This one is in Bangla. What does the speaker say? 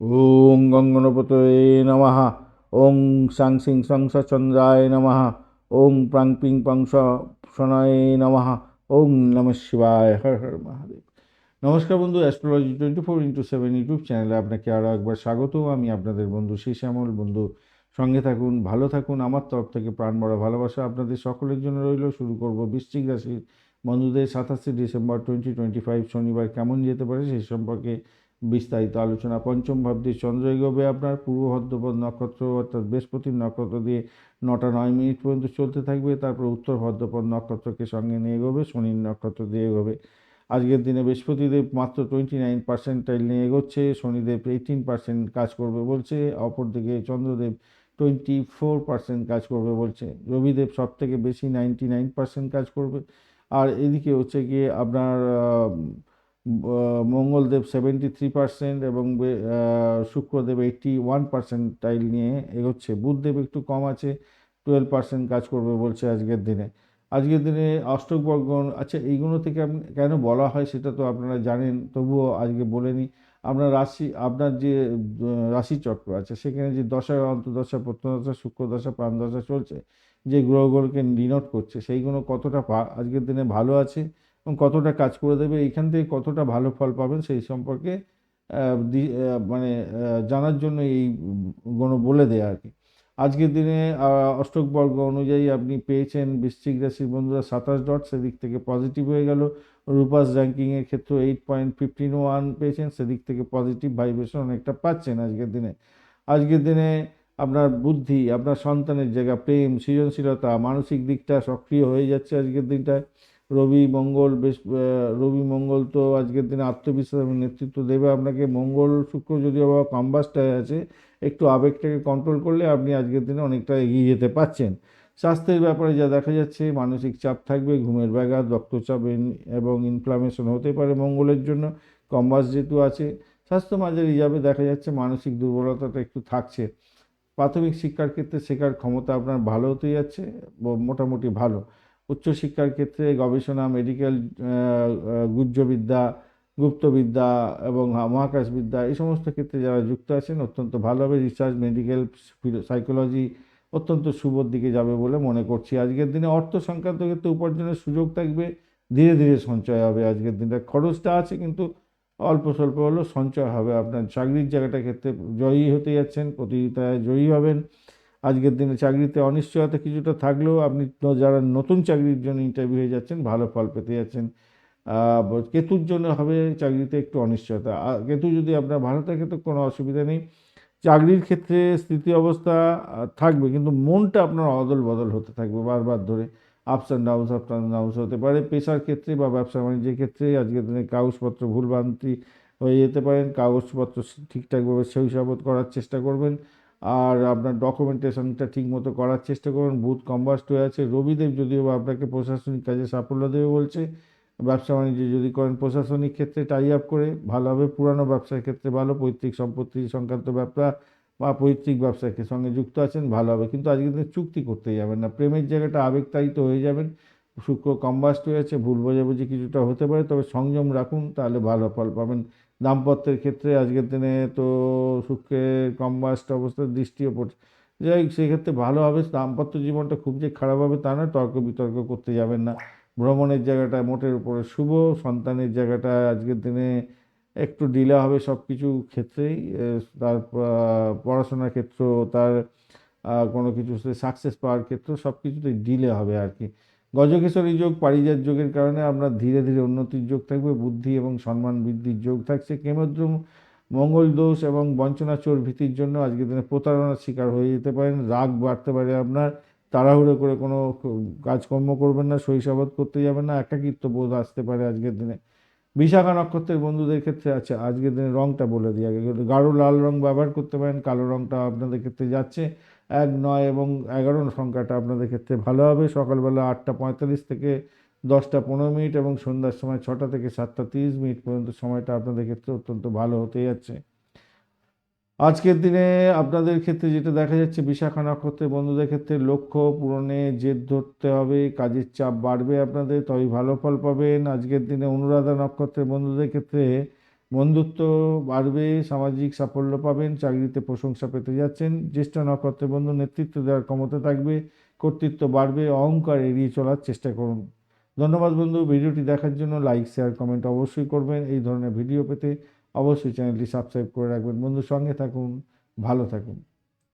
ওং গঙ্গনপতয়ে নমঃ ওং সাং সিং সংসচন্দ্রায় নমঃ ওং প্রাং পিং পাং শনায় নমঃ ওং নম শিবায় হর হর মহাদেব নমস্কার বন্ধু astrology twenty four into seven YouTube চ্যানেলে আপনাকে আরও একবার স্বাগত আমি আপনাদের বন্ধু শ্যামল। বন্ধু, সঙ্গে থাকুন, ভালো থাকুন। আমার তরফ থেকে প্রাণ বড় ভালোবাসা আপনাদের সকলের জন্য রইল। শুরু করব বৃশ্চিক রাশির। বন্ধুদের সাতাশে ডিসেম্বর টোয়েন্টি টোয়েন্টি ফাইভ শনিবার কেমন যেতে পারে সেই সম্পর্কে বিস্তারিত আলোচনা। পঞ্চম ভাব দিয়ে চন্দ্র এগোবে আপনার পূর্ব ভদ্রপদ নক্ষত্র অর্থাৎ বৃহস্পতির নক্ষত্র দিয়ে নটা নয় মিনিট পর্যন্ত চলতে থাকবে। তারপর উত্তর ভদ্রপদ নক্ষত্রকে সঙ্গে নিয়ে এগোবে, শনির নক্ষত্র দিয়ে এগোবে। আজকের দিনে বৃহস্পতিদেব মাত্র টোয়েন্টি নাইন পার্সেন্টাইল নিয়ে এগোচ্ছে, শনিদেব এইটিন পার্সেন্ট কাজ করবে বলছে, অপরদিকে চন্দ্রদেব টোয়েন্টি ফোর পার্সেন্ট কাজ করবে বলছে। রবিদেব সব থেকে বেশি নাইনটি নাইন পার্সেন্ট কাজ করবে। আর এদিকে হচ্ছে গিয়ে আপনার মঙ্গলদেব সেভেন্টি থ্রি পার্সেন্ট এবং শুক্রদেব এইটটি ওয়ান পার্সেন্টাইল নিয়ে এগোচ্ছে। বুধদেব একটু কম আছে টুয়েলভ পার্সেন্ট কাজ করবে বলছে আজকের দিনে। আজকের দিনে অষ্টক বর্গণ আচ্ছা এইগুলো থেকে আপনি কেন বলা হয় সেটা তো আপনারা জানেন, তবুও আজকে বলে নিই। আপনার রাশি, আপনার যে রাশিচক্র আছে, সেখানে যে দশা, অন্তর্দশা প্রত্যদশা শুক্রদশা, প্রাণদশা চলছে, যে গ্রহগুলোকে ডিনোট করছে, সেইগুলো কতটা আজকের দিনে ভালো আছে? এবং কতটা কাজ করে দেবে এইখান থেকে কতটা ভালো ফল পাবেন সেই সম্পর্কে মানে জানার জন্য এই গুণ বলে দেয় আর কি। আজকের দিনে অষ্টক বর্গ অনুযায়ী আপনি পেয়েছেন বৃশ্চিক রাশির বন্ধুরা সাতাশ ডট সেদিক থেকে পজিটিভ হয়ে গেল। রূপাস র্যাঙ্কিংয়ের ক্ষেত্রে এইট পয়েন্ট ফিফটিন ওয়ান পেয়েছেন, সেদিক থেকে পজিটিভ ভাইব্রেশন অনেকটা পাচ্ছেন আজকের দিনে। আজকের দিনে আপনার বুদ্ধি, আপনার সন্তানের জায়গা, প্রেম, সৃজনশীলতা, মানসিক দিকটা সক্রিয় হয়ে যাচ্ছে আজকের দিনটায়। রবি মঙ্গল বেশ রবি মঙ্গল তো আজকের দিনে আত্মবিশ্বাস এবং নেতৃত্ব দেবে আপনাকে। মঙ্গল, শুক্র যদিও বা কম্বাসটায় আছে, একটু আবেগটাকে কন্ট্রোল করলে আপনি আজকের দিনে অনেকটা এগিয়ে যেতে পারছেন। স্বাস্থ্যের ব্যাপারে যা দেখা যাচ্ছে, মানসিক চাপ থাকবে, ঘুমের ব্যাঘাত, রক্তচাপ এবং ইনফ্লামেশন হতে পারে মঙ্গলের জন্য, কম্বাস যেহেতু আছে। স্বাস্থ্য মাঝারি যাবে, দেখা যাচ্ছে মানসিক দুর্বলতাটা একটু থাকছে। প্রাথমিক শিক্ষার ক্ষেত্রে শেখার ক্ষমতা আপনার ভালো হতে যাচ্ছে মোটামুটি ভালো। উচ্চশিক্ষার ক্ষেত্রে গবেষণা মেডিকেল গুহ্যবিদ্যা, গুপ্তবিদ্যা এবং মহাকাশবিদ্যা এই সমস্ত ক্ষেত্রে যারা যুক্ত আছেন অত্যন্ত ভালোভাবে রিসার্চ মেডিকেল সাইকোলজি অত্যন্ত শুভর দিকে যাবে বলে মনে করছি। আজকের দিনে অর্থ সংক্রান্ত ক্ষেত্রে উপার্জনের সুযোগ থাকবে, ধীরে ধীরে সঞ্চয় হবে আজকের দিনটা। খরচটা আছে কিন্তু অল্প স্বল্প হলেও সঞ্চয় হবে। আপনার চাকরির জায়গাটার ক্ষেত্রে জয়ী হতে যাচ্ছেন, প্রতিযোগিতায় জয়ী হবেন। আজকের দিনে চাকরিতে অনিশ্চয়তা কিছুটা থাকলেও আপনি যারা নতুন চাকরির জন্য ইন্টারভিউ হয়ে যাচ্ছেন, ভালো ফল পেতে যাচ্ছেন। কেতুর জন্য হবে চাকরিতে একটু অনিশ্চয়তা। কেতু যদি আপনার ভালো থাকে তো কোনো অসুবিধা নেই। চাকরির ক্ষেত্রে স্থিতি অবস্থা থাকবে, কিন্তু মনটা আপনার অদল বদল হতে থাকবে বারবার ধরে। Ups and downs ups and downs হতে পারে। পেশার ক্ষেত্রে বা ব্যবসা বাণিজ্যের ক্ষেত্রে আজকের দিনে কাগজপত্র ভুলভ্রান্তি হয়ে যেতে পারেন। কাগজপত্র ঠিকঠাকভাবে সেই সহিসাবত করার চেষ্টা করবেন। আর আপনার ডকুমেন্টেশনটা ঠিকমতো করার চেষ্টা করবেন বুথ কম্বাস্ট হয়ে আছে। রবিদেব যদিও বা আপনাকে প্রশাসনিক কাজে সাফল্য দেবে বলছে, ব্যবসা বাণিজ্য যদি করেন, প্রশাসনিক ক্ষেত্রে টাই আপ করে ভালোভাবে পুরানো ব্যবসার ক্ষেত্রে ভালো, পৈতৃক সম্পত্তি সংক্রান্ত ব্যবসা বা পৈতৃক ব্যবসার সঙ্গে যুক্ত আছেন, ভালো হবে। কিন্তু আজকের দিনে চুক্তি করতে যাবেন না। প্রেমের জায়গাটা আবেগতাড়িত হয়ে যাবেন। শুক্র কম্বাস্ট হয়ে আছে। ভুল বোঝাবুঝি কিছুটা হতে পারে, তবে সংযম রাখুন, তাহলে ভালো ফল পাবেন। দাম্পত্যের ক্ষেত্রে আজকের দিনে তো শুক্রের কম্বাস্ট অবস্থার দৃষ্টিও পড়ছে। যাই সেক্ষেত্রে ভালো হবে, দাম্পত্য জীবনটা খুব যে খারাপ হবে তা নয়, তর্ক বিতর্ক করতে যাবেন না। ভ্রমণের জায়গাটা মোটের উপরে শুভ, সন্তানের জায়গাটা আজকের দিনে একটু ডিলে হবে সব কিছু ক্ষেত্রেই তার পড়াশোনার ক্ষেত্র, তার কোনো কিছু সাকসেস পাওয়ার ক্ষেত্র সব কিছুতেই ডিলে হবে আর কি। গজকেশরী যোগ পারিজাত যোগের কারণে আপনার ধীরে ধীরে উন্নতির যোগ থাকবে, বুদ্ধি এবং সম্মান বৃদ্ধির যোগ থাকছে। কেমদ্রুম, মঙ্গল দোষ এবং বঞ্চনা চোর ভীতির জন্য আজকের দিনে প্রতারণার শিকার হয়ে যেতে পারেন। রাগ বাড়তে পারে আপনার, তাড়াহুড়ো করে কোনো কাজকর্ম করবেন না, শৈশবত করতে যাবেন না, একাকিত্ব বোধ আসতে পারে আজকের দিনে। বিশাখা নক্ষত্রের বন্ধুদের ক্ষেত্রে আছে আজকের দিনে রঙটা বলে দিই আগে, গাঢ় লাল রং ব্যবহার করতে পারেন, কালো রঙটা আপনাদের ক্ষেত্রে যাচ্ছে। এক নয় এবং এগারো সংখ্যাটা আপনাদের ক্ষেত্রে ভালো হবে। সকালবেলা আটটা পঁয়তাল্লিশ থেকে দশটা পনেরো মিনিট এবং সন্ধ্যার সময় ছটা থেকে সাতটা তিরিশ মিনিট পর্যন্ত সময়টা আপনাদের ক্ষেত্রে অত্যন্ত ভালো হতে যাচ্ছে। আজকের দিনে আপনাদের ক্ষেত্রে যেটা দেখা যাচ্ছে, বিশাখা নক্ষত্রের বন্ধুদের ক্ষেত্রে লক্ষ্য পূরণে জেদ ধরতে হবে, কাজের চাপ বাড়বে আপনাদের, তবেই ভালো ফল পাবেন। আজকের দিনে অনুরাধা নক্ষত্রের বন্ধুদের ক্ষেত্রে বন্ধুত্ব বাড়বে, সামাজিক সাফল্য পাবেন, চাকরিতে প্রশংসা পেতে যাচ্ছেন, জ্যেষ্ঠ নক্ষত্রের বন্ধু নেতৃত্ব দেওয়ার ক্ষমতা থাকবে, কর্তৃত্ব বাড়বে, অহংকার এড়িয়ে চলার চেষ্টা করুন। ধন্যবাদ বন্ধু, ভিডিওটি দেখার জন্য লাইক, শেয়ার, কমেন্ট অবশ্যই করবেন। এই ধরনের ভিডিও পেতে অবশ্যই চ্যানেলটি সাবস্ক্রাইব করে রাখবেন। বন্ধু, সঙ্গে থাকুন, ভালো থাকুন।